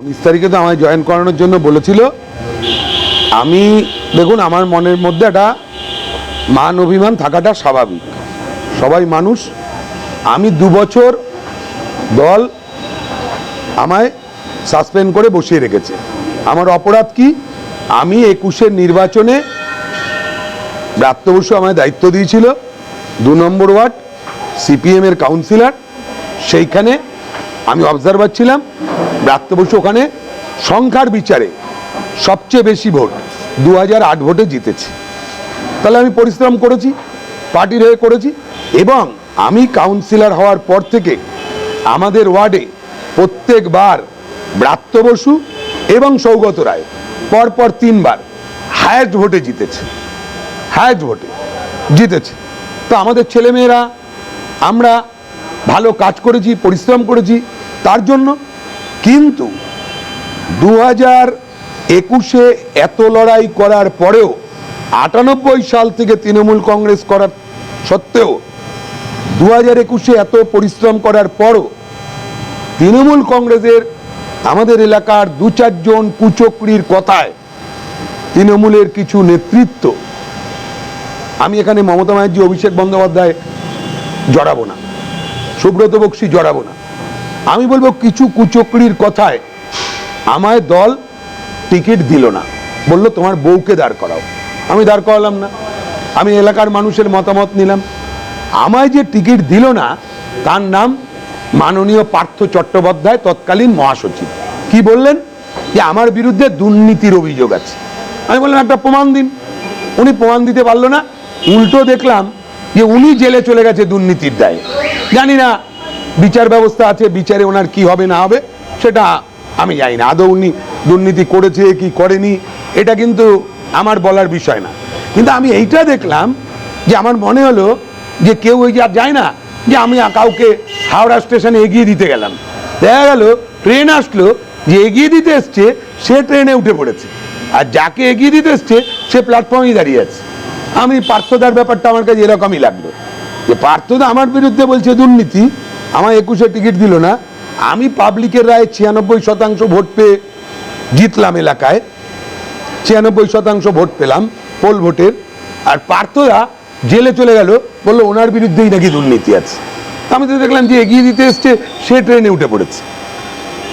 উনিশ তারিখে তো আমায় জয়েন করানোর জন্য বলেছিল। আমি, দেখুন, আমার মনের মধ্যে একটা মান অভিমান থাকাটা স্বাভাবিক। সবাই মানুষ। আমি দু বছর দল আমায় সাসপেন্ড করে বসিয়ে রেখেছে। আমার অপরাধ কি? আমি একুশের নির্বাচনে ব্রাত্য আমায় দায়িত্ব দিয়েছিল। দু নম্বর ওয়ার্ড সিপিএমের কাউন্সিলর সেইখানে আমি অবজারভার ছিলাম, ব্রাত্য বসু ওখানে, সংখ্যার বিচারে সবচেয়ে বেশি ভোট দু আট ভোটে জিতেছে। তাহলে আমি পরিশ্রম করেছি পার্টির হয়ে করেছি, এবং আমি কাউন্সিলর হওয়ার পর থেকে আমাদের ওয়ার্ডে প্রত্যেকবার ব্রাত্য বসু এবং সৌগত রায় পরপর তিনবার হায়েস্ট ভোটে জিতেছে হায়েস্ট ভোটে জিতেছে। তো আমাদের ছেলেমেয়েরা, আমরা ভালো কাজ করেছি, পরিশ্রম করেছি তার জন্য। কিন্তু দু হাজার একুশে এত লড়াই করার পরেও আটানব্বই সাল থেকে তৃণমূল কংগ্রেস করার সত্ত্বেও দু হাজার একুশে এত পরিশ্রম করার পরও তৃণমূল কংগ্রেসের আমাদের এলাকার দু চারজন কুচক্রির কথায় তৃণমূলের কিছু নেতৃত্ব। আমি এখানে মমতা ব্যানার্জি, অভিষেক বন্দ্যোপাধ্যায় জড়াবো না। সুব্রত বক্সি জড়াবো না। আমি বলব কিছু কুচক্রির কথায়, আমায় দল টিকিট দিল না। বলল, তোমার বউকে দাঁড় করাও। আমি দাঁড় করালাম না। আমি এলাকার মানুষের মতামত নিলাম। আমায় যে টিকিট দিল না, তার নাম মাননীয় পার্থ চট্টোপাধ্যায়, তৎকালীন মহাসচিব। কি বললেন? যে আমার বিরুদ্ধে দুর্নীতির অভিযোগ আছে। আমি বললাম, একটা প্রমাণ দিন। উনি প্রমাণ দিতে পারল না। উল্টো দেখলাম যে উনি জেলে চলে গেছে দুর্নীতির দায়ে। জানি না বিচার ব্যবস্থা আছে, বিচারে ওনার কি হবে, না হবে, সেটা আমি জানি না। আদৌ উনি দুর্নীতি করেছে কি করেনি, এটা কিন্তু আমার বলার বিষয় না। কিন্তু আমি এইটা দেখলাম যে আমার মনে হলো যে কেউ ওই যে আর যায় না, যে আমি কাউকে হাওড়া স্টেশনে এগিয়ে দিতে গেলাম। দেখা গেল, ট্রেন আসলো, যে এগিয়ে দিতে এসছে, সে ট্রেনে উঠে পড়েছে। আর যাকে এগিয়ে দিতে এসছে, সে প্ল্যাটফর্মেই দাঁড়িয়ে আছে। আমি পার্থদার ব্যাপারটা আমার কাছে এরকমই লাগল। যে পার্থদা আমার বিরুদ্ধে বলছে দুর্নীতি আমার একুশে টিকিট দিল না। আমি পাবলিকের রায় ছিয়ানব্বই শতাংশ ভোট পেয়ে জিতলাম এলাকায়। ছিয়ানব্বই শতাংশ ভোট পেলাম পোল ভোটের। আর পার্থরা জেলে চলে গেল, বলল ওনার বিরুদ্ধেই নাকি দুর্নীতি আছে। আমি তো দেখলাম যে এগিয়ে দিতে এসছে, সে ট্রেনে উঠে পড়েছে।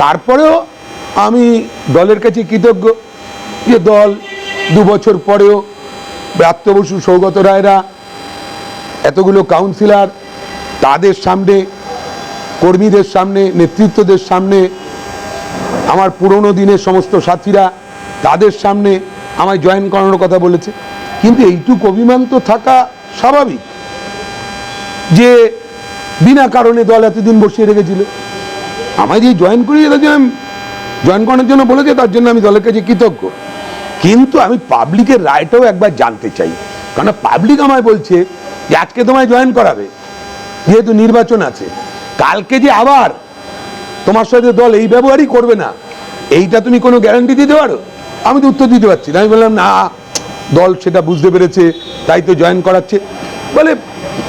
তারপরেও আমি দলের কাছে কৃতজ্ঞ যে দল দু বছর পরেও ব্রাত্য বসু সৌগত রায়রা, এতগুলো কাউন্সিলর তাদের সামনে কর্মীদের সামনে, নেতৃত্বদের সামনে, আমার পুরনো দিনের সমস্ত সাথীরা তাদের সামনে আমায় জয়েন করানোর কথা বলেছে। কিন্তু এইটুকু অভিমান তো থাকা স্বাভাবিক যে বিনা কারণে দল এতদিন বসিয়ে রেখেছিল। আমায় যে জয়েন করিয়ে তার জন্য জয়েন করানোর জন্য বলেছে, তার জন্য আমি দলের কাছে কৃতজ্ঞ। কিন্তু আমি পাবলিকের রায়টাও একবার জানতে চাই। কারণ পাবলিক আমায় বলছে যে আজকে তোমায় জয়েন করাবে, যেহেতু নির্বাচন আছে। কালকে যে আবার তোমার সাথে দল এই ব্যবহারই করবে না, এইটা তুমি কোনো গ্যারান্টি দিতে পারো? আমি তো উত্তর দিতে পারছি না। আমি বললাম, না, দল সেটা বুঝতে পেরেছে, তাই তো জয়েন করাচ্ছে। বলে,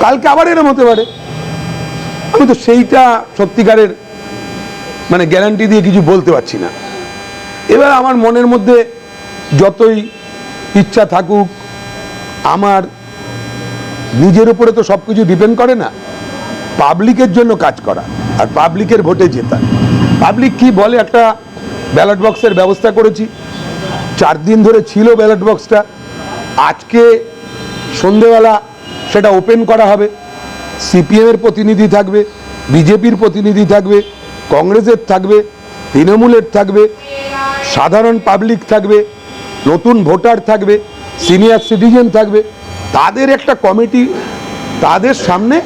কালকে আবার এরম হতে পারে। আমি তো সেইটা সত্যিকারের মানে গ্যারান্টি দিয়ে কিছু বলতে পারছি না। এবার আমার মনের মধ্যে যতই ইচ্ছা থাকুক, আমার নিজের উপরে তো সব কিছু ডিপেন্ড করে না। পাবলিকের জন্য কাজ করা আর পাবলিকের ভোটে জেতা। পাবলিক কি বলে? একটা ব্যালট বক্সের ব্যবস্থা করেছি। চার দিন ধরে ছিল ব্যালট বক্সটা। আজকে সন্ধেবেলা সেটা ওপেন করা হবে। সিপিএমের প্রতিনিধি থাকবে, বিজেপির প্রতিনিধি থাকবে, কংগ্রেসের থাকবে, তৃণমূলের থাকবে, সাধারণ পাবলিক থাকবে, নতুন ভোটার থাকবে, সিনিয়র সিটিজেন থাকবে। তাদের একটা কমিটি, তাদের সামনে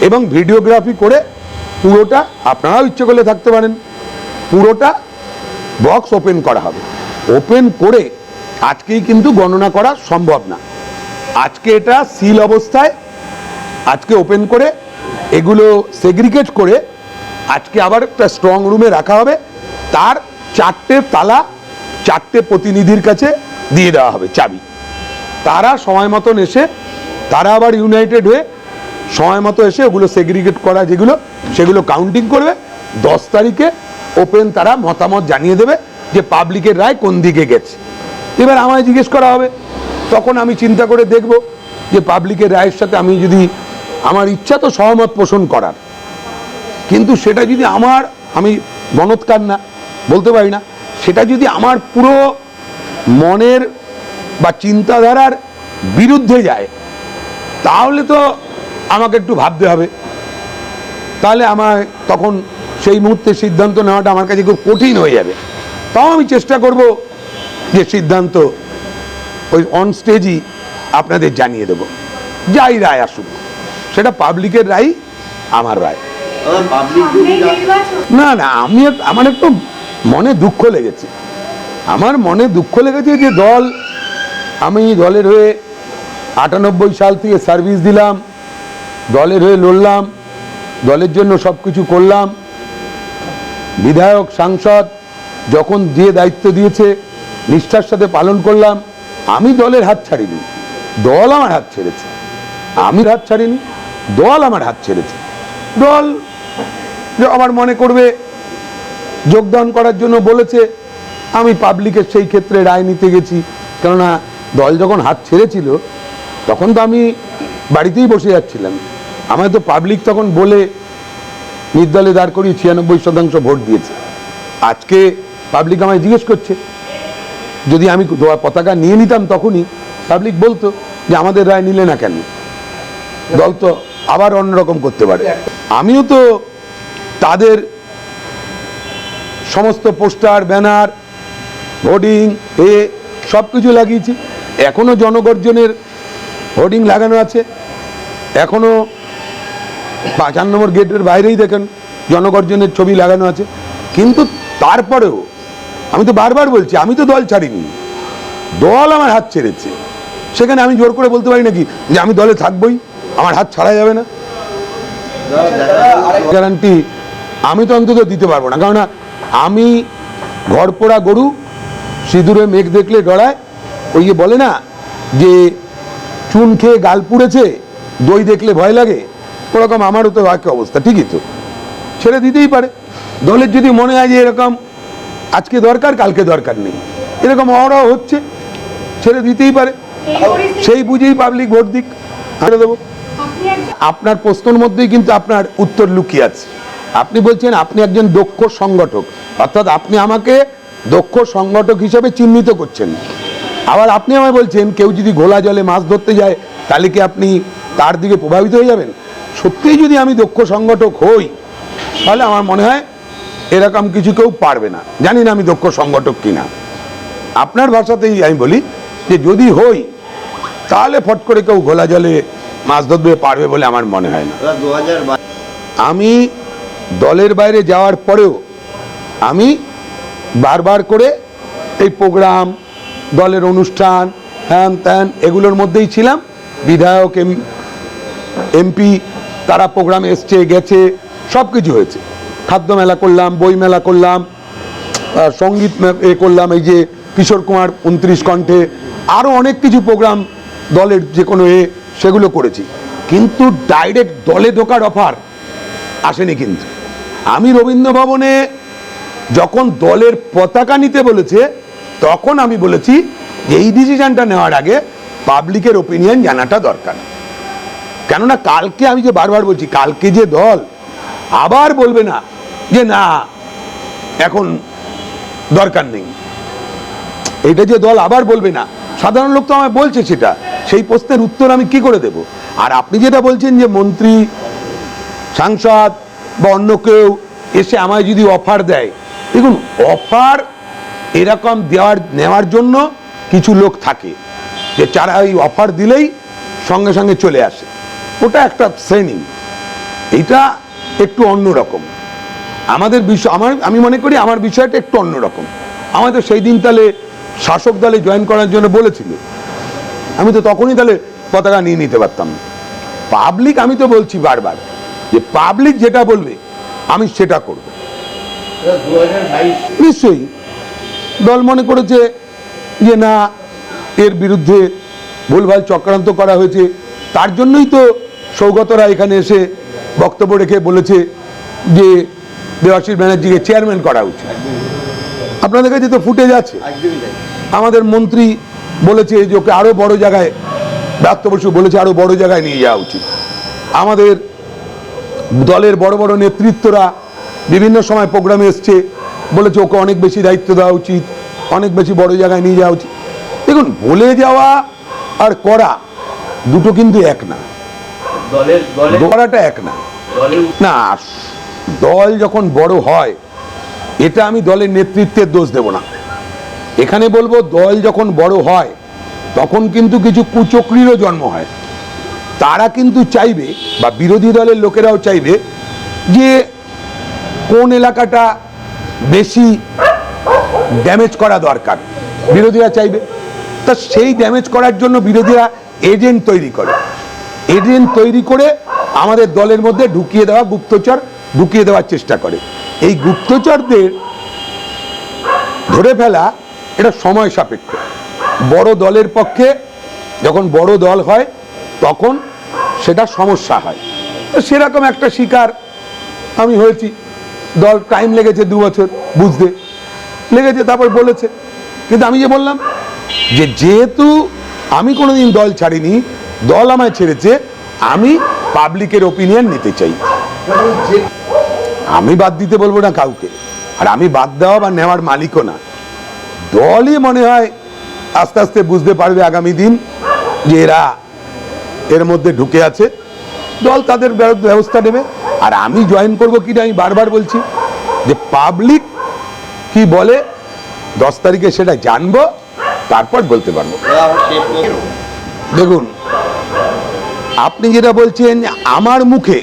এবং ভিডিওগ্রাফি করে পুরোটা আপনারাও ইচ্ছে করলে থাকতে পারেন। পুরোটা বক্স ওপেন করা হবে। ওপেন করে আজকেই কিন্তু গণনা করা সম্ভব না। আজকে এটা সিল অবস্থায়, আজকে ওপেন করে এগুলো সেগ্রিগেট করে আজকে আবার একটা স্ট্রং রুমে রাখা হবে। তার চারটে তালা, চারটে প্রতিনিধির কাছে দিয়ে দেওয়া হবে চাবি। তারা সময় মতন এসে, তারা আবার ইউনাইটেড হয়ে সময় মতো এসে ওগুলো সেগ্রিগেট করা, যেগুলো, সেগুলো কাউন্টিং করবে। দশ তারিখে ওপেন তারা মতামত জানিয়ে দেবে যে পাবলিকের রায় কোন দিকে গেছে। এবার আমায় জিজ্ঞেস করা হবে, তখন আমি চিন্তা করে দেখব যে পাবলিকের রায়ের সাথে আমি যদি আমার ইচ্ছা তো সহমত পোষণ করার। কিন্তু সেটা যদি আমার, আমি গণৎকার না, বলতে পারি না, সেটা যদি আমার পুরো মনের বা চিন্তাধারার বিরুদ্ধে যায়, তাহলে তো আমাকে একটু ভাবতে হবে। তাহলে আমার তখন সেই মুহূর্তে সিদ্ধান্ত নেওয়াটা আমার কাছে খুব কঠিন হয়ে যাবে। তাও আমি চেষ্টা করব যে সিদ্ধান্ত ওই অন স্টেজই আপনাদের জানিয়ে দেব। যাই রায় আসুক, সেটা পাবলিকের রায়, আমার রায়। না না, আমি আমার একটু মনে দুঃখ লেগেছে। আমার মনে দুঃখ লেগেছে যে দল, আমি দলের হয়ে আটানব্বই সাল থেকে সার্ভিস দিলাম। দলের হয়ে লড়লাম, দলের জন্য সব কিছু করলাম। বিধায়ক, সাংসদ যখন যে দায়িত্ব দিয়েছে, নিষ্ঠার সাথে পালন করলাম, আমি দলের হাত ছাড়িনি। দল আমার হাত ছেড়েছে। আমি হাত ছাড়িনি, দল আমার হাত ছেড়েছে। দল যে আমার মনে করবে, যোগদান করার জন্য বলেছে, আমি পাবলিকের সেই ক্ষেত্রে রায় নিতে গেছি। কেননা দল যখন হাত ছেড়েছিল, তখন তো আমি বাড়িতেই বসে যাচ্ছিলাম। আমায় তো পাবলিক তখন বলে নির্দলে দাঁড় করিয়ে ছিয়ানব্বই শতাংশ ভোট দিয়েছে। আজকে পাবলিক আমায় জিজ্ঞেস করছে। যদি আমি দোয়া- পতাকা নিয়ে নিতাম তখনই পাবলিক বলতো যে আমাদের রায় নিলে না কেন? দল তো আবার অন্যরকম করতে পারে। আমিও তো তাদের সমস্ত পোস্টার, ব্যানার, হোর্ডিং, এ সব কিছু লাগিয়েছি। এখনও জনগর্জনের হোর্ডিং লাগানো আছে। এখনও চার নম্বর গেটের বাইরেই দেখেন জনগর্জনের ছবি লাগানো আছে। কিন্তু তারপরেও আমি তো বারবার বলছি, আমি তো দল ছাড়িনি। দল আমার হাত ছেড়েছে। সেখানে আমি জোর করে বলতে পারি নাকি যে আমি দলে থাকবই, আমার হাত ছাড়া যাবে না? গ্যারান্টি আমি তো অন্তত দিতে পারব না। কেননা আমি ঘর পোড়া গরু, সিঁদুরে মেঘ দেখলে ডরায় ওই যে বলে না যে চুন খেয়ে গাল পুড়েছে, দই দেখলে ভয় লাগে ওরকম আমারও তো একই অবস্থা ঠিকই তো। ছেড়ে দিতেই পারে। দলের যদি মনে হয় যে এরকম আজকে দরকার কালকে দরকার নেই। এরকম অহরহ হচ্ছে ছেড়ে দিতেই পারে। সেই বুঝেই পাবলিক ভোট দিক ছেড়ে দেবো। আপনার প্রশ্নের মধ্যেই কিন্তু আপনার উত্তর লুকিয়ে আছে। আপনি বলছেন আপনি একজন দক্ষ সংগঠক অর্থাৎ আপনি আমাকে দক্ষ সংগঠক হিসেবে চিহ্নিত করছেন। আবার আপনি আমায় বলছেন কেউ যদি ঘোলা জলে মাছ ধরতে যায় তাহলে কি আপনি তার দিকে প্রভাবিত হয়ে যাবেন? সত্যিই যদি আমি দক্ষ সংগঠক হই তাহলে আমার মনে হয় এরকম কিছু কেউ পারবে না। জানি না আমি দক্ষ সংগঠক কিনা। আপনার ভাষাতেই আমি বলি যে যদি হই তাহলে ফট করে কেউ ঘোলা জলে মাছ ধরবে পারবে বলে আমার মনে হয় না। আমি দলের বাইরে যাওয়ার পরেও আমি বারবার করে এই প্রোগ্রাম দলের অনুষ্ঠান হ্যান ত্যান এগুলোর মধ্যেই ছিলাম। বিধায়ক এম এমপি তারা প্রোগ্রামে এসছে, গেছে সব কিছু হয়েছে। খাদ্য মেলা করলাম, বই মেলা করলাম সংগীত এ করলাম, এই যে কিশোর কুমার উনত্রিশ কণ্ঠে আরও অনেক কিছু প্রোগ্রাম দলের যে কোনো এ, সেগুলো করেছি। কিন্তু ডাইরেক্ট দলে ঢোকার অফার আসেনি কিন্তু। আমি রবীন্দ্র ভবনে যখন দলের পতাকা নিতে বলেছে, তখন আমি বলেছি, এই ডিসিশনটা নেওয়ার আগে পাবলিকের ওপিনিয়ন জানাটা দরকার। কেননা কালকে আমি যে বারবার বলছি, কালকে যে দল, আবার বলবে না যে না, এখন দরকার নেই। এটা যে দল আবার বলবে না, সাধারণ লোক তো আমায় বলছে সেটা, সেই প্রশ্নের উত্তর আমি কি করে দেব? আর আপনি যেটা বলছেন যে মন্ত্রী, সাংসদ বা অন্য কেউ এসে আমায় যদি অফার দেয়, দেখুন অফার এরকম দেওয়ার, নেওয়ার জন্য কিছু লোক থাকে, যে যারা এই অফার দিলেই সঙ্গে সঙ্গে চলে আসে। ওটা একটা শ্রেণি। এটা একটু অন্যরকম আমাদের বিষয়, আমার, আমি মনে করি আমার বিষয়টা একটু অন্যরকম আমাদের সেই দিন তাহলে শাসক দলে জয়েন করার জন্য বলেছিল। আমি তো তখনই তাহলে পতাকা নিয়ে নিতে পারতাম। পাবলিক আমি তো বলছি বারবার যে পাবলিক যেটা বলবে, আমি সেটা করব। নিশ্চয়ই। দল মনে করেছে যে না, এর বিরুদ্ধে ভুলভাল চক্রান্ত করা হয়েছে। তার জন্যই তো সৌগতরা এখানে এসে বক্তব্য রেখে বলেছে যে দেবাশিস ব্যানার্জিকে চেয়ারম্যান করা উচিত। আপনাদের কাছে তো ফুটেজ আছে। আমাদের মন্ত্রী বলেছে যে ওকে আরও বড় জায়গায় ব্রাত্য বসু বলেছে আরও বড় জায়গায় নিয়ে যাওয়া উচিত। আমাদের দলের বড় বড় নেতৃত্বরা বিভিন্ন সময় প্রোগ্রামে এসছে বলেছে ওকে অনেক বেশি দায়িত্ব দেওয়া উচিত অনেক বেশি বড় জায়গায় নিয়ে যাওয়া উচিত। দেখুন বলে যাওয়া আর করা দুটো কিন্তু এক না। দলের এক না। না দল যখন বড় হয় এটা আমি দলের নেতৃত্বের দোষ দেব না। এখানে বলব দল যখন বড় হয় তখন কিন্তু কিছু কুচক্রিরও জন্ম হয়। তারা কিন্তু চাইবে বা বিরোধী দলের লোকেরাও চাইবে যে কোন এলাকাটা বেশি ড্যামেজ করা দরকার। বিরোধীরা চাইবে। তা সেই ড্যামেজ করার জন্য বিরোধীরা এজেন্ট তৈরি করে। এজেন্ট তৈরি করে আমাদের দলের মধ্যে ঢুকিয়ে দেওয়া গুপ্তচর ঢুকিয়ে দেওয়ার চেষ্টা করে। এই গুপ্তচরদের ধরে ফেলা এটা সময় সাপেক্ষ। বড় দলের পক্ষে যখন বড় দল হয়, তখন সেটা সমস্যা হয়। তো সেরকম একটা শিকার আমি হয়েছি। দল টাইম লেগেছে দু বছর, বুঝতে। লেগেছে, তারপর বলেছে। কিন্তু আমি যে বললাম যে যেহেতু আমি কোনোদিন দল ছাড়িনি দল আমায় ছেড়েছে আমি পাবলিকের ওপিনিয়ন নিতে চাই। আমি বাদ দিতে বলব না কাউকে আর আমি বাদ দেওয়া বা নেওয়ার মালিকও না। দলই মনে হয় আস্তে আস্তে বুঝতে পারবে আগামী দিন যে এরা এর মধ্যে ঢুকে আছে। দল তাদের ব্যবস্থা নেবে আর আমি জয়েন করব কিনা আমি বারবার বলছি যে পাবলিক কি বলে দশ তারিখে সেটা জানব তারপর বলতে পারব। দেখুন আপনি যেটা বলছেন আমার মুখে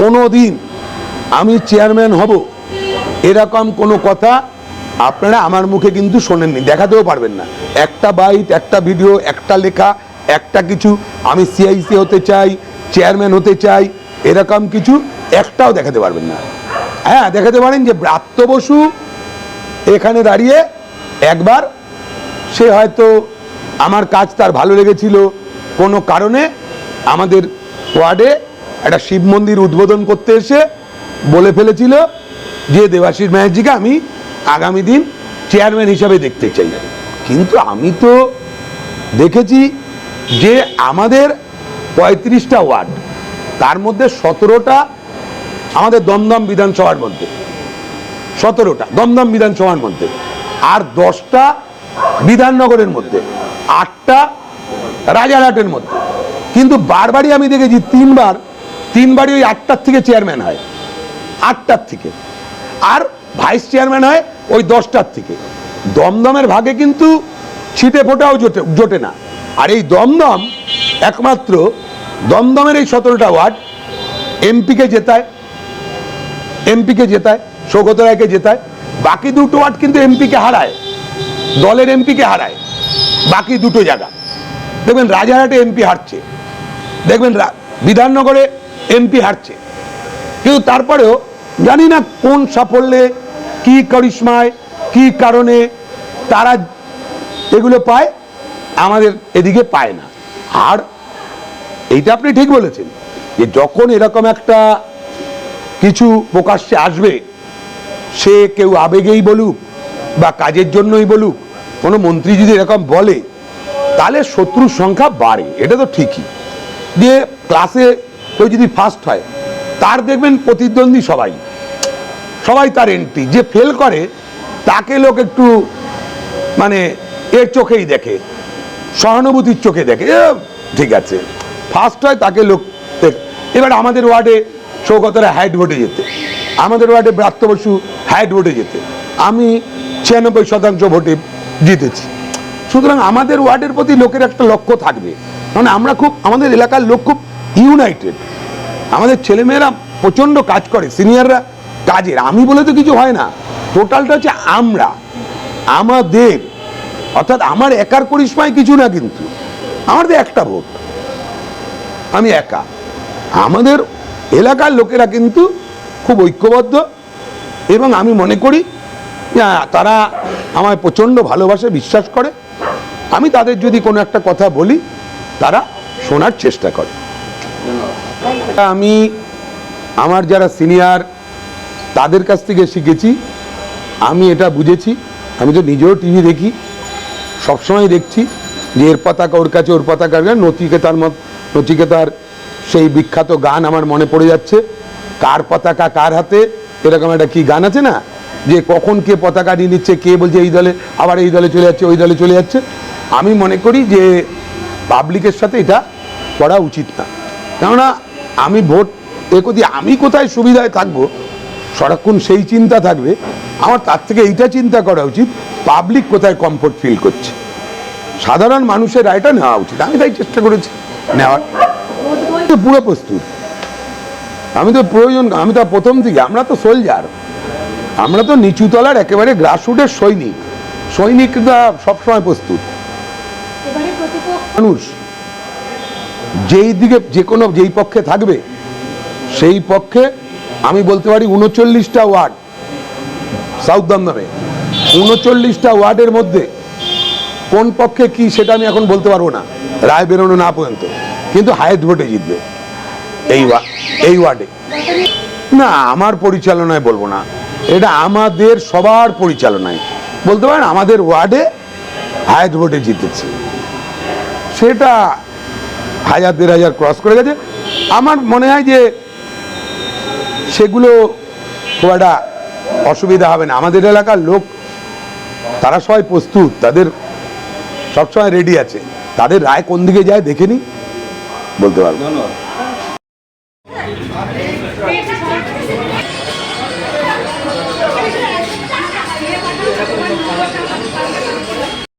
কোনো দিন আমি চেয়ারম্যান হব, এরকম কোনো কথা আপনারা আমার মুখে কিন্তু শোনেননি, দেখাতেও পারবেন না। একটা বাইট, একটা ভিডিও, একটা লেখা, একটা কিছু, আমি সিআইসি হতে চাই, চেয়ারম্যান হতে চাই, এরকম কিছু একটাও দেখাতে পারবেন না। হ্যাঁ দেখাতে পারেন যে ব্রাত্য বসু এখানে দাঁড়িয়ে একবার সে হয়তো আমার কাজ তার ভালো লেগেছিল কোনো কারণে আমাদের ওয়ার্ডে একটা শিব মন্দির উদ্বোধন করতে এসে বলে ফেলেছিল যে দেবাশিস ব্যানার্জিকে আমি আগামী দিন চেয়ারম্যান হিসাবে দেখতে চাই। কিন্তু আমি তো দেখেছি যে আমাদের পঁয়ত্রিশটা ওয়ার্ড, তার মধ্যে সতেরোটা আমাদের দমদম বিধানসভার মধ্যে। সতেরোটা দমদম বিধানসভার মধ্যে। আর দশটা বিধাননগরের মধ্যে। আটটা রাজারহাটের মধ্যে। কিন্তু বারবারই আমি দেখেছি তিনবার, তিনবারই ওই আটটার থেকে চেয়ারম্যান হয়। আটটার থেকে। আর ভাইস চেয়ারম্যান হয় ওই দশটার থেকে। দমদমের ভাগে কিন্তু ছিটে ফোটাও জোটে জোটে না। আর এই দমদম একমাত্র দমদমের এই সতেরোটা ওয়ার্ড, এমপিকে জেতায় এমপিকে জেতায়, সৌগত রায়কে জেতায়। বাকি দুটো ওয়ার্ড কিন্তু এমপিকে হারায়। দলের এমপিকে হারায়। বাকি দুটো জায়গা। দেখবেন রাজারহাটে এমপি হারছে। দেখবেন বিধাননগরে এমপি হারছে। কিন্তু তারপরেও জানি না কোন সাফল্যে, কি করিশ্মায়, কি কারণে তারা এগুলো পায়, আমাদের এদিকে পায় না। আর এইটা আপনি ঠিক বলেছেন যে যখন এরকম একটা কিছু প্রকাশ্যে আসবে, সে কেউ আবেগেই বলুক বা কাজের জন্যই বলুক, কোনো মন্ত্রী যদি এরকম বলে, তাহলে শত্রুর সংখ্যা বাড়ে, এটা তো ঠিকই। দিয়ে ক্লাসে কেউ যদি ফার্স্ট হয়, তার দেখবেন প্রতিদ্বন্দ্বী সবাই। সবাই তার এন্ট্রি যে ফেল করে, তাকে লোক একটু মানে এর চোখেই দেখে, সহানুভূতির চোখে দেখে ঠিক আছে। ফার্স্ট হয়, তাকে লোক এবার আমাদের ওয়ার্ডে সৌগতরা হাইট ভোটে যেতে। আমাদের ওয়ার্ডে ব্রাত্য বসু হাইট ভোটে যেতে। আমি ছিয়ানব্বই শতাংশ ভোটে জিতেছি। সুতরাং আমাদের ওয়ার্ডের প্রতি লোকের একটা লক্ষ্য থাকবে। মানে আমরা খুব, আমাদের এলাকার লোক খুব ইউনাইটেড আমাদের ছেলেমেয়েরা প্রচণ্ড কাজ করে সিনিয়ররা কাজের। আমি বলে তো কিছু হয় না। টোটালটা হচ্ছে আমরা, আমাদের। অর্থাৎ আমার একার করিশ্মায় কিছু না কিন্তু আমার তো একটা ভোট। আমি একা। আমাদের এলাকার লোকেরা কিন্তু খুব ঐক্যবদ্ধ এবং আমি মনে করি তারা আমায় প্রচণ্ড ভালোবাসে, বিশ্বাস করে। আমি তাদের যদি কোনো একটা কথা বলি তারা শোনার চেষ্টা করে। আমি আমার যারা সিনিয়র, তাদের কাছ থেকে শিখেছি। আমি এটা বুঝেছি। আমি তো নিজেও টিভি দেখি। সবসময় দেখছি যে এর পতাকা ওর কাছে, ওর পতাকা। নচিকেতার মত, নচিকেতার সেই বিখ্যাত গান আমার মনে পড়ে যাচ্ছে। কার পতাকা কার হাতে? এরকম একটা কি গান আছে না? যে কখন কে পতাকা নিয়ে নিচ্ছে, কে বলছে এই দলে, আবার এই দলে চলে যাচ্ছে, ওই দলে চলে যাচ্ছে। আমি মনে করি যে পাবলিকের সাথে এটা করা উচিত না। কেননা আমি ভোট এ করতে আমি কোথায় সুবিধায় থাকব? সারাক্ষণ সেই চিন্তা থাকবে। আমার তার থেকে এইটা চিন্তা করা উচিত পাবলিক কোথায় কমফোর্ট ফিল করছে? সাধারণ মানুষের রায়টা নেওয়া উচিত। আমি তাই চেষ্টা করেছি নেওয়ার। পুরো প্রস্তুত। আমি তো প্রয়োজন, আমি তো প্রথম থেকে, আমরা তো সোলজার আমরা তো নিচুতলার একেবারে গ্রাসরুটের সৈনিক। সৈনিকরা সবসময় প্রস্তুত। মানুষ যেই দিকে, যে কোনো, যেই পক্ষে থাকবে, সেই পক্ষে আমি বলতে পারি উনচল্লিশটা ওয়ার্ড সাউথ দমদমে উনচল্লিশটা ওয়ার্ডের মধ্যে কোন পক্ষে কি সেটা আমি এখন বলতে পারব না। রায় বেরোনো না পর্যন্ত। কিন্তু হায়েস্ট ভোটে জিতবে। এই এই ওয়ার্ডে। না, আমার পরিচালনায় বলব না। এটা আমাদের সবার পরিচালনায়। বলতে পারেন আমাদের ওয়ার্ডে হায়েস্ট ভোটে জিতেছে। সেটা হাজার দেড় হাজার ক্রস করে গেছে। আমার মনে হয় যে সেগুলো খুব একটা অসুবিধা হবে না। আমাদের এলাকার লোক, তারা সবাই প্রস্তুত, তাদের সবসময় রেডি আছে। তাদের রায় কোন দিকে যায় দেখে নি বলতে পারব।